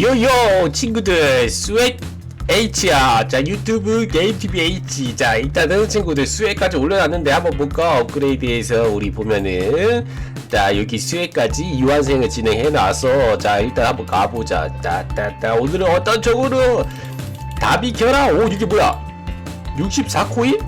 요요 친구들 스웩 H야. 자 유튜브 게임TV H. 자 일단은 친구들 스웩까지 올려놨는데 한번 볼까? 업그레이드해서 우리 보면은. 자 여기 스웩까지 이완생을 진행해놔서. 자 일단 한번 가보자. 따따따 오늘은 어떤 쪽으로? 답이 켜라. 오 이게 뭐야? 64코인?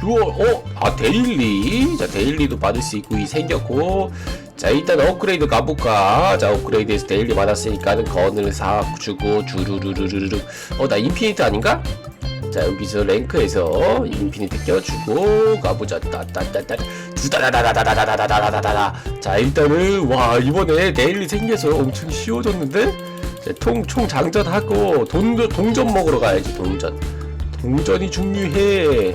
6월 어? 아 데일리. 자 데일리도 받을 수 있고 이 생겼고. 자 일단 업그레이드 가볼까? 자 업그레이드 에서 데일리 받았으니까 건을 사 주고 주르르르르르 어나 인피니트 아닌가? 자 여기서 랭크에서 인피니트 껴주고 가보자. 따따따따. 두다다다다다다다다다다다 자 일단은 와 이번에 데일리 생겨서 엄청 쉬워졌는데? 통, 총 장전하고 돈, 동전 먹으러 가야지 동전. 동전이 중요해.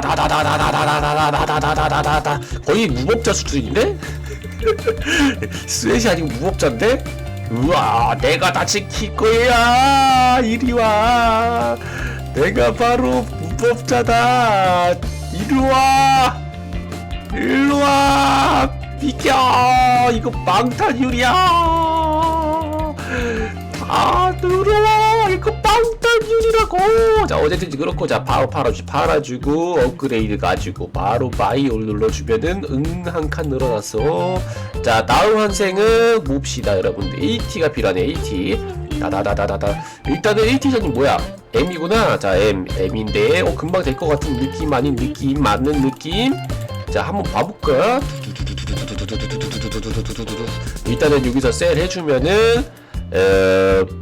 다다다다다다다다다다다다다다다 거의 무법자 수준인데? 스웨시 아니고 무법자인데? 우와 내가 다 지킬 거야 이리와 내가 바로 무법자다 이리와 이리 와 비켜 이거 방탄 유리야 다 들어와 그 이거 파운턴율이라고. 자 어쨌든 그렇고 자 바로 팔아주, 팔아주고 업그레이드 가지고 바로 바이올 눌러주면은 응 한 칸 늘어났어 자 다음 환생은 몹시다 여러분들. AT가 필요하네 AT 다다다다다다. 일단은 AT전이 뭐야? M이구나. 자 M M인데 어 금방 될 것 같은 느낌 아닌 느낌 맞는 느낌? 자 한번 봐볼까? 일단은 여기서 셀 해주면은 어...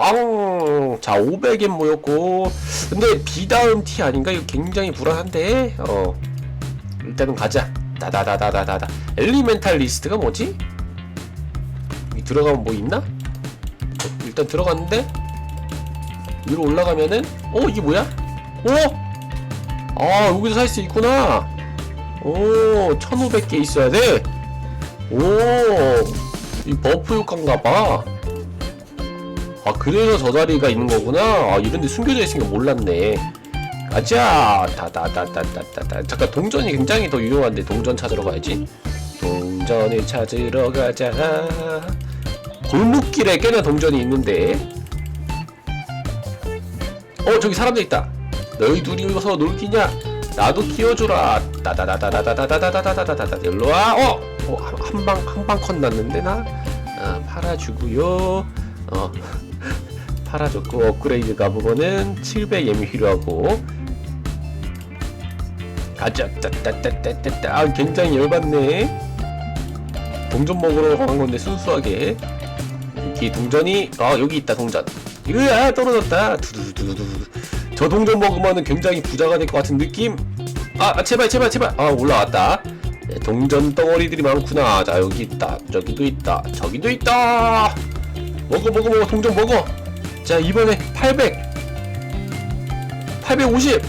왕! 자, 500엔 모였고. 근데 비 다음 티 아닌가? 이거 굉장히 불안한데? 어. 일단은 가자. 다다다다다다다. 엘리멘탈 리스트가 뭐지? 여기 들어가면 뭐 있나? 일단 들어갔는데? 위로 올라가면은? 어, 이게 뭐야? 오! 아, 여기서 살 수 있구나! 오, 1500개 있어야 돼! 오! 이 버프 효과인가봐. 아 그래서 저 자리가 있는 거구나. 아 이런데 숨겨져 있으니까 몰랐네. 가자 다다다다다다다 잠깐 동전이 굉장히 더 유용한데 동전 찾으러 가야지. 동전을 찾으러 가자. 골목길에 꽤나 동전이 있는데. 어 저기 사람들 있다. 너희 둘이 어서 놀기냐? 나도 키워주라. 따다다다다다다다다다다다다. 일로 와. 어, 어 한방 한 방 컷 났는데 나. 어, 팔아주고요. 어 팔아줬고 업그레이드 가보고는 700M이 필요하고. 가자. 따따따따따따. 아 굉장히 열받네. 동전 먹으러 간 건데 순수하게. 여기 동전이 아 여기 있다 동전. 으아 떨어졌다. 두두두두두. 저 동전 먹으면은 굉장히 부자가 될 것 같은 느낌. 아, 아, 제발 제발 제발. 아 올라왔다. 네, 동전 덩어리들이 많구나. 자 여기 있다. 저기도 있다. 저기도 있다. 먹어 먹어 먹어 동전 먹어. 자 이번에 800. 850.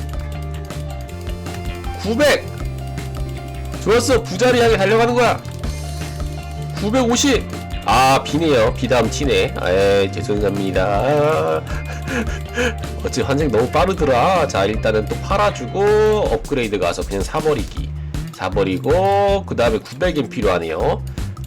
900. 좋았어 부자리 향해 달려가는 거야. 950. 아 비네요. 비다음 티네. 에 죄송합니다. 어째 환생 너무 빠르더라. 자 일단은 또 팔아주고 업그레이드 가서 그냥 사버리기. 사버리고 그 다음에 900엔 필요하네요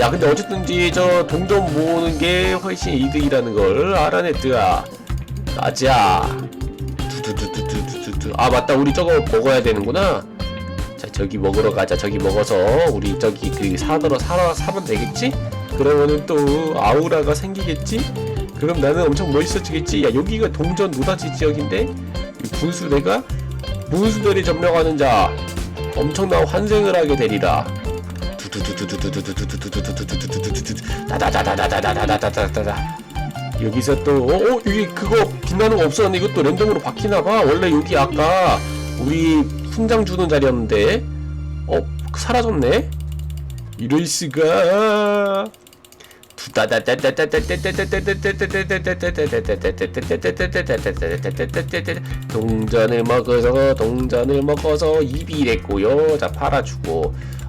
야, 근데 어쨌든지 저 동전 모으는 게 훨씬 이득이라는 걸 알아냈더라. 가자. 두두두두두두두. 아, 맞다. 우리 저거 먹어야 되는구나. 자 저기 먹으러 가자 저기 먹어서 우리 저기 그 사들어 사러 사면 되겠지? 그러면은 또 아우라가 생기겠지? 그럼 나는 엄청 멋있어지겠지? 야 여기가 동전 노다지 지역인데 이 분수대가 분수대를 점령하는 자 엄청난 환생을 하게 되리라 다다다다다다다다다다다다다다다다다다다 여기서 또 어, 어 여기 그거 빛나는 거 없었는데 이것도 랜덤으로 바뀌나봐 원래 여기 아까 우리 훈장 주는 자리였는데 어 사라졌네 이럴 수가 동전을 먹어서 동전을 먹어서 입이 됐고요 자 팔아주고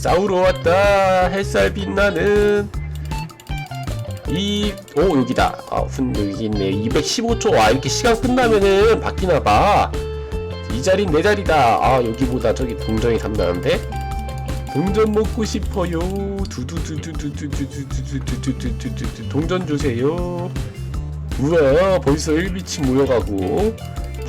싸우러 왔다 햇살 빛나는 이, 오, 여기다. 아, 훈, 여기 있네. 215초. 와, 이렇게 시간 끝나면은 바뀌나봐. 이 자리는 내 자리다. 아, 여기보다 저기 동전이 탐나는데? 동전 먹고 싶어요. 두두두두두두두두두두두두두두두. 동전 주세요. 우와, 벌써 1비치 모여가고.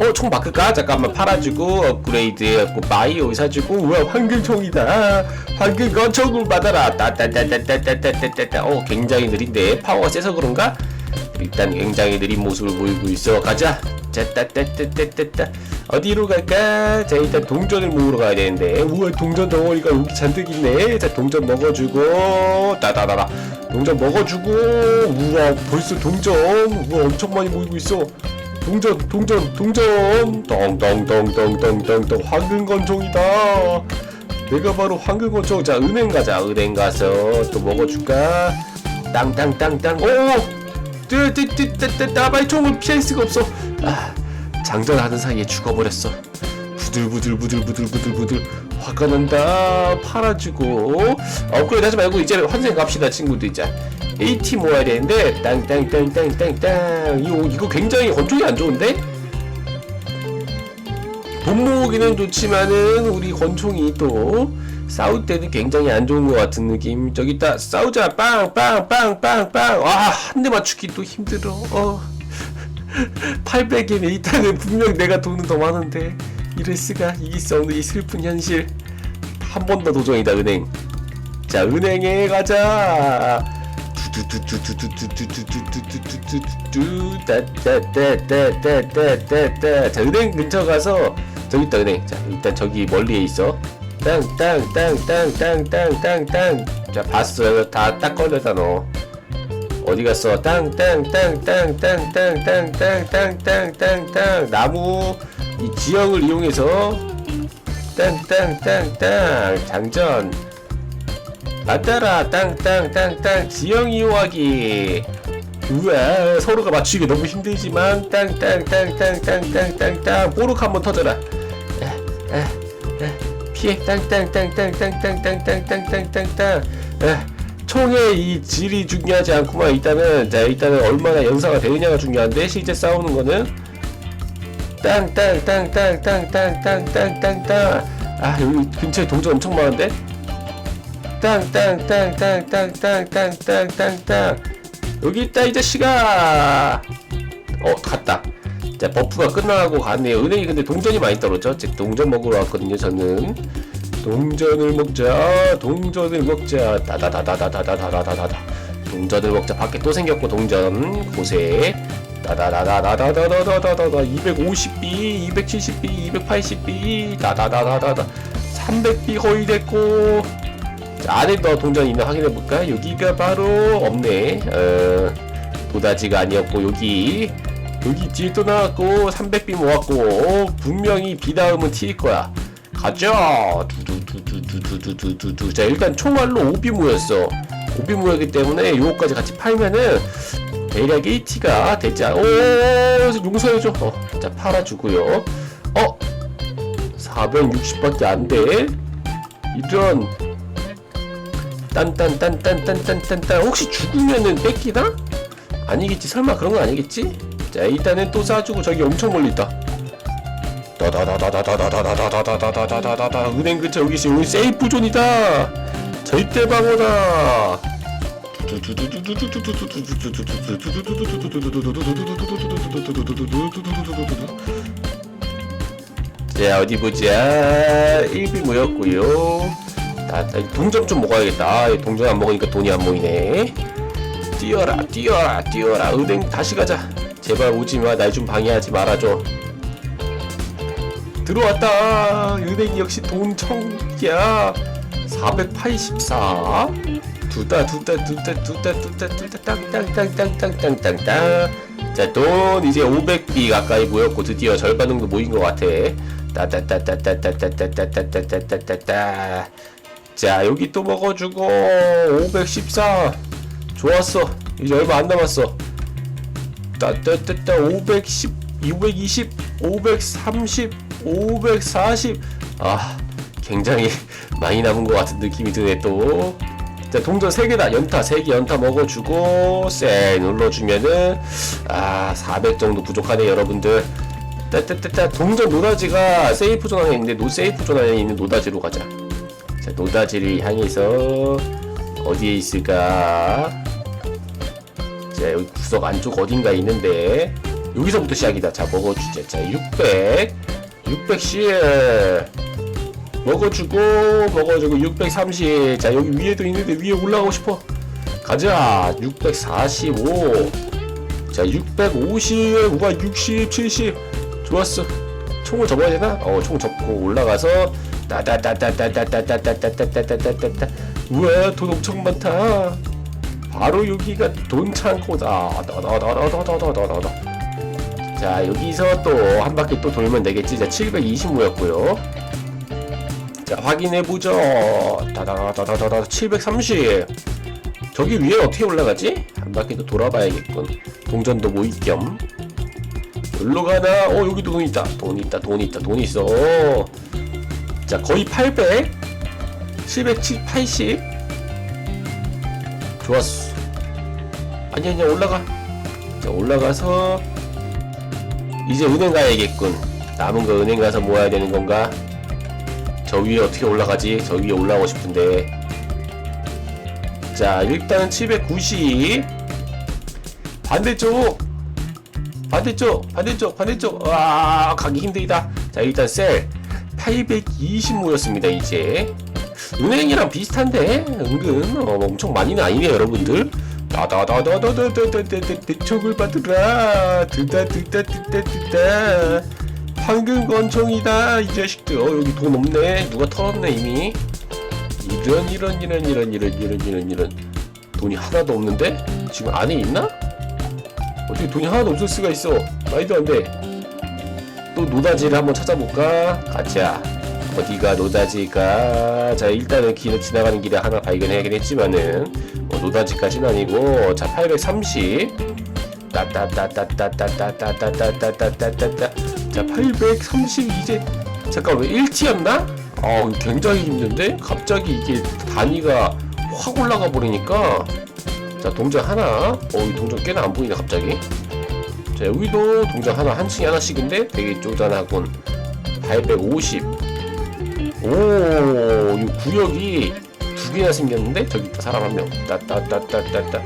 어, 총 바꿀까? 잠깐만 팔아주고 업그레이드 해갖고 바이오 사주고 우와 황금총이다. 황금 건총을 받아라. 따따따따따따따따따 어 굉장히 느린데? 파워가 세서 그런가? 일단 굉장히 느린 모습을 보이고 있어. 가자. 자따따따따따따. 어디로 갈까? 자 일단 동전을 모으러 가야 되는데. 우와 동전 덩어리가 여기 잔뜩 있네. 자 동전 먹어주고. 따다다다. 동전 먹어주고. 우와 벌써 동전. 우와 엄청 많이 모이고 있어 동전 동전 동전. 덩덩덩덩덩덩덩. 황금건총이다. 내가 바로 황금건총 자 은행 가자 은행 가서. 또 먹어줄까? 땅땅땅땅. 오! 뜨뜨뜨뜨뜨 빨리 총을 피할 수가 없어. 아 장전하는 사이에 죽어버렸어. 부들부들부들부들부들부들. 화가 난다. 팔아주고. 업그레이드 하지 말고 이제 환생 갑시다 친구들. 이제 AT 모아야 되는데 땅땅땅땅땅땅. 이거 이거 굉장히 건총이 안 좋은데? 돈 모으기는 좋지만은 우리 권총이 또 싸울 때는 굉장히 안 좋은 것 같은 느낌. 저기 있다 싸우자. 빵빵빵빵빵. 와한 대 맞추기 또 힘들어. 어. 800엔 일단은 분명 내가 돈은 더 많은데. 이럴 수가. 이길 수 없는 이 슬픈 현실. 한 번 더 도전이다 은행. 자 은행에 가자 따따따따따따따따 자 은행 근처 가서 저기 있다 은행 자 일단 저기 멀리에 있어 땅땅땅땅땅땅땅땅 자 봤어 다딱 걸렸다 너 어디 갔어? 땅땅땅땅땅땅땅땅땅땅땅 나무 이 지형을 이용해서 땅땅땅땅 장전 맞따라 땅땅땅땅 지형 이용하기 우와 서로가 맞추기 너무 힘들지만 땅땅땅땅땅땅땅땅 뽀록 한번 터져라 에, 에, 에, 피해 땅땅땅땅땅땅땅땅땅땅땅 에, 총의 이 질이 중요하지 않구만 일단은 자 일단은 얼마나 연사가 되느냐가 중요한데 실제 싸우는 거는 땅땅땅땅땅땅땅땅땅땅 아 여기 근처에 동전 엄청 많은데 땅땅땅땅땅땅땅땅땅땅 여기 있다 이 자식아. 어 갔다. 자 버프가 끝나고 갔네요. 은행이 근데 동전이 많이 떨어져. 즉 동전 먹으러 왔거든요 저는. 동전을 먹자. 동전을 먹자. 다다다다다다다다다다 동전을 먹자. 밖에 또 생겼고 동전. 곳에. 다다다다다다다다다다 250B 270B 280B 다다다다다다. 300B 거의 됐고. 자, 안에 더 동전이 있나 확인해 볼까? 여기가 바로 없네. 어, 도다지가 아니었고 여기 여기 뒤에 또 나왔고 300B 모았고 어, 분명히 B 다음은 T일 거야. 가자. 두두두두두두두두두. 자 일단 총알로 5B 모였어. 5B 모였기 때문에 요거까지 같이 팔면은 대략 1T가 되지 않. 오, 용서해줘. 어, 자 팔아주고요. 어, 460밖에 안 돼. 이런 딴딴딴딴딴딴딴딴 혹시 죽으면은 뺏기나? 아니겠지 설마 그런 건 아니겠지? 자 일단은 또 쏴주고 저기 엄청 멀리 있다 다다다다다다다다다다다다다다다다 은행 근처 여기 있어 여기 세이프 존이다 절대 방어다 자 어디 보자 1비 모였고요 나, 나 동전 좀 먹어야겠다. 아, 동전 안 먹으니까 돈이 안 모이네. 뛰어라, 뛰어라, 뛰어라. 은행 다시 가자. 제발 오지 마. 날 좀 방해하지 말아줘. 들어왔다. 은행 역시 돈 청기야. 484. 두다, 두다, 두다, 두다, 두다, 두다, 땅땅땅땅땅땅땅땅. 자, 돈 이제 500비 가까이 모였고 드디어 절반 정도 모인 것 같아. 따따따따따따따따따따따따따. 자 여기 또 먹어주고 514 좋았어 이제 얼마 안 남았어 따따따따 510 220 530 540아 굉장히 많이 남은 것 같은 느낌이 드네 또 자, 동전 3개다. 연타 3개 연타 먹어주고, 쎄 눌러주면은, 아, 400 정도 부족하네, 여러분들. 따따따따, 동전 노다지가 세이프 존 안에 있는데, 노 세이프 존 안에 있는 노다지로 가자. 자, 노다지를 향해서 어디에 있을까? 자, 여기 구석 안쪽 어딘가 있는데 여기서부터 시작이다. 자, 먹어주자. 자, 600, 610 먹어주고 먹어주고 630. 자, 여기 위에도 있는데 위에 올라가고 싶어. 가자. 645. 자, 650. 우와, 60, 70. 좋았어. 총을 접어야 되나? 어, 총 접고 올라가서 따다다다다다다다다다다다다다다 우와 돈 엄청 많다 바로 여기가 돈 창고다 다다다다다다다다다 자 여기서 또 한 바퀴 또 돌면 되겠지 자 720모였고요 자 확인해보죠 다다다다다다 730 저기 위에 어떻게 올라가지? 한 바퀴 또 돌아봐야겠군 동전도 모일 겸 여기로 가나? 어 여기도 돈 있다 돈 있다 돈 있다 돈 있어 자, 거의 800. 780. 좋았어. 아니, 아니, 올라가. 자, 올라가서. 이제 은행 가야겠군. 남은 거 은행 가서 모아야 되는 건가? 저 위에 어떻게 올라가지? 저 위에 올라가고 싶은데. 자, 일단 790. 반대쪽! 반대쪽! 반대쪽! 반대쪽! 아, 가기 힘들다. 자, 일단 셀. 25였습니다 이제. 은행이랑 비슷한데 은근 어, 엄청 많이는 아니네 여러분들. 나다다다다다다다다 대척을 받으라. 들다 들다 들다 들다. 황금 권총이다 이 자식들. 어 여기 돈 없네. 누가 털었네 이미. 이런 이런 이런 이런 이런 이런 이런 이런. 돈이 하나도 없는데? 지금 안에 있나? 어떻게 돈이 하나도 없을 수가 있어? 말도 안돼. 또 노다지를 한번 찾아볼까? 가자. 어디가 노다지가 자 일단은 길을 지나가는 길에 하나 발견하긴 했지만은 뭐 노다지까지는 아니고 자 830 따따따따따따따따따따따따따 자830 이제 잠깐 왜 1티였나? 아 굉장히 힘든데? 갑자기 이게 단위가 확 올라가 버리니까. 자 동전 하나. 어이 동전 꽤나 안 보이네 갑자기. 자 여기도 동전 하나 한 층에 하나씩인데 되게 쪼잔하군. 850 오, 이 구역이 두 개나 생겼는데 저기 있다 사람 한 명. 따따따따따따.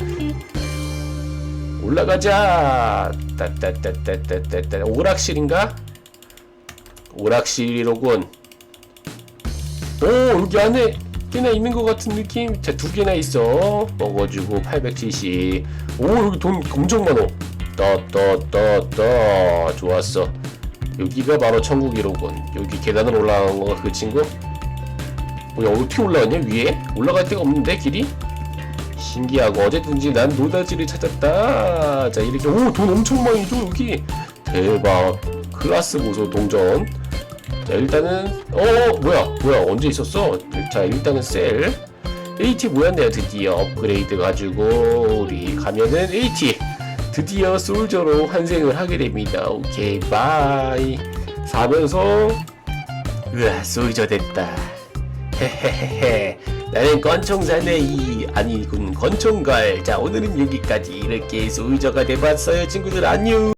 올라가자. 따따따따따따따. 오락실인가? 오락실이로군. 오, 여기 안에 꽤나 있는 것 같은 느낌. 자, 두 개나 있어. 먹어주고 870. 오, 여기 돈 엄청 많어. 따따따따. 좋았어. 여기가 바로 천국이로군. 여기 계단으로 올라간 거가 그 친구? 뭐야 어떻게 올라갔냐 위에? 올라갈 데가 없는데 길이? 신기하고 어쨌든지 난 노다지를 찾았다. 자 이렇게 오 돈 엄청 많이 줘 여기 대박 클라스 보소 동전. 자 일단은 어 뭐야 뭐야 언제 있었어? 자 일단은 셀 AT 모였네요 드디어 업그레이드 가지고 우리 가면은 AT 드디어 솔저로 환생을 하게 됩니다. 오케이 바이. 사면서 으아 솔저 됐다. 헤헤헤헤. 나는 권총사네 이 아니군 권총갈. 자 오늘은 여기까지. 이렇게 솔저가 돼봤어요 친구들. 안녕